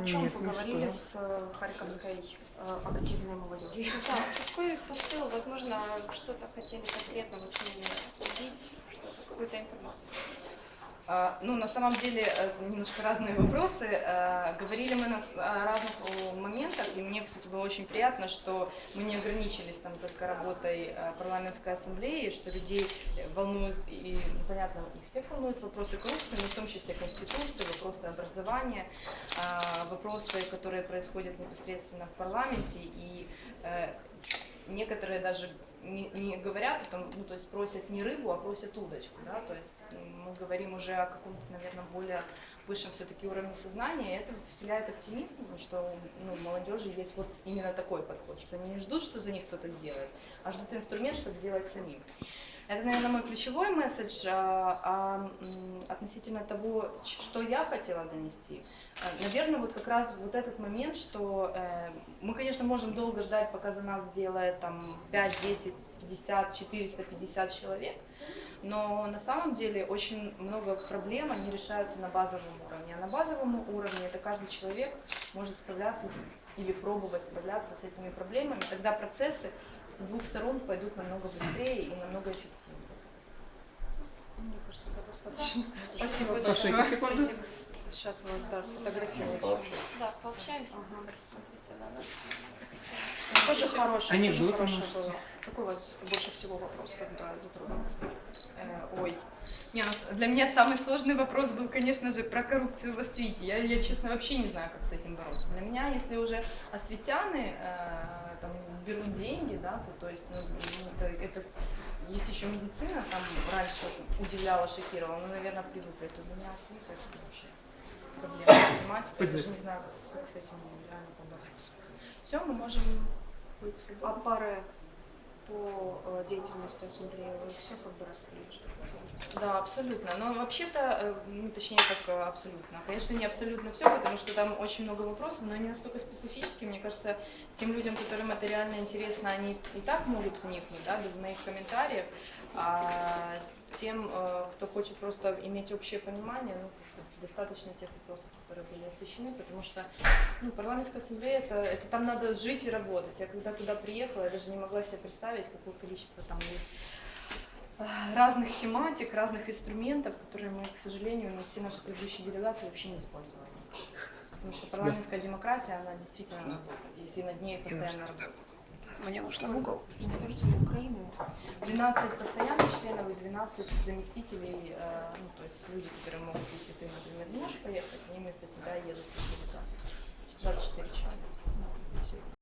О чем Нет, вы ну говорили что? с э, харьковской э, активной молодежью? Да, какой посыл, возможно, что-то хотели конкретно вот с ними обсудить, что-то, какую-то информацию. А, Ну, на самом деле, немножко разные вопросы. Э, Говорили мы на разных моментах, и мне, кстати, было очень приятно, что мы не ограничились там только работой э, парламентской ассамблеи, что людей волнуют, и, ну, понятно, их всех волнуют вопросы коррупции, но в том числе Конституции, вопросы образования, а, вопросы, которые происходят непосредственно в парламенте, и э, некоторые даже не, не говорят о ну, то есть просят не рыбу, а просят удочку, да, то есть мы говорим уже о каком-то, наверное, более высшем все-таки уровне сознания, и это вселяет оптимизм, что ну, молодежи есть вот именно такой подход, что они не ждут, что за них кто-то сделает, а ждут инструмент, чтобы сделать самим. Это, наверное, мой ключевой месседж а, а, относительно того, что я хотела донести. Э, Наверное, вот как раз вот этот момент, что э, мы, конечно, можем долго ждать, пока за нас сделает там 5, 10, 50, 450 человек, но на самом деле очень много проблем, они решаются на базовом уровне. А на базовом уровне это каждый человек может справляться с, или пробовать справляться с этими проблемами. Тогда процессы с двух сторон пойдут намного быстрее и намного эффективнее. Мне кажется, это достаточно. Спасибо большое. большое. Спасибо. Сейчас вас, да, сфотографируют. Да, пообщаемся. Ага. Смотрите на нас. Тоже хорошее, тоже Анекдоты, хорошее было. Какой у вас больше всего вопрос, когда затронул? Э, ой. Не, ну, для меня самый сложный вопрос был, конечно же, про коррупцию в освите. Я, я, честно, вообще не знаю, как с этим бороться. Для меня, если уже осветяны э, да, то, то есть, ну, это, это- есть еще медицина, там раньше удивляла, шокировала, ну, наверное, привыкли, то для меня это вообще проблема, математика, я даже не знаю, как, как с этим реально побороться. Все, мы можем быть А деятельности ассамблеи вы все как бы раскрыли, что? Да, абсолютно. Но вообще-то, э, ну, точнее, как э, абсолютно. Конечно, не абсолютно все, потому что там очень много вопросов, но они настолько специфические. Мне кажется, тем людям, которым это реально интересно, они и так могут вникнуть, да, без моих комментариев. А тем, э, кто хочет просто иметь общее понимание, ну, достаточно тех вопросов, которые были освещены, потому что ну, парламентская ассамблея это, это там надо жить и работать. Я когда туда приехала, я даже не могла себе представить, какое количество там есть э, разных тематик, разных инструментов, которые мы, к сожалению, на все наши предыдущие делегации вообще не использовали. Потому что парламентская демократия, она действительно работает, если над ней постоянно работать. Мне нужно в угол представителей Украины. 12 постоянных членов и 12 заместителей, э, ну, то есть люди, которые могут, если ты, например, не можешь поехать, они вместо тебя едут. 24 человека. Ну,